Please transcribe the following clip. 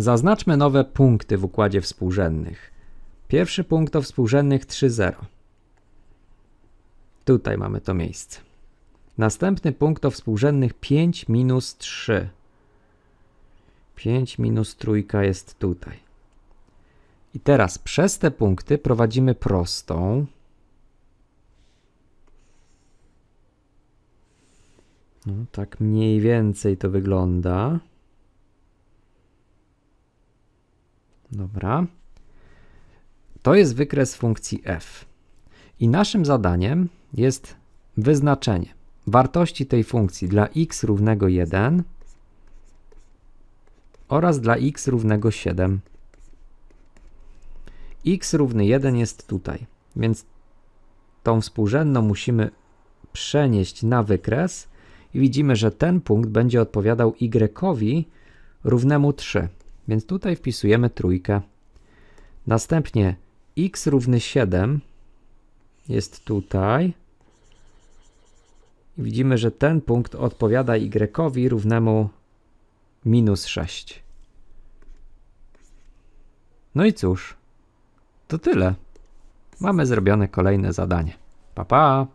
Zaznaczmy nowe punkty w układzie współrzędnych. Pierwszy punkt to współrzędnych 3,0. Tutaj mamy to miejsce. Następny punkt to współrzędnych 5 minus 3. 5 minus trójka jest tutaj. I teraz przez te punkty prowadzimy prostą. No, tak mniej więcej to wygląda. Dobra. To jest wykres funkcji f. I naszym zadaniem jest wyznaczenie wartości tej funkcji dla x równego 1 oraz dla x równego 7. x równy 1 jest tutaj, więc tą współrzędną musimy przenieść na wykres i widzimy, że ten punkt będzie odpowiadał y równemu 3. Więc tutaj wpisujemy trójkę. Następnie x równy 7 jest tutaj. Widzimy, że ten punkt odpowiada y równemu minus 6. No i cóż, to tyle. Mamy zrobione kolejne zadanie. Pa, pa!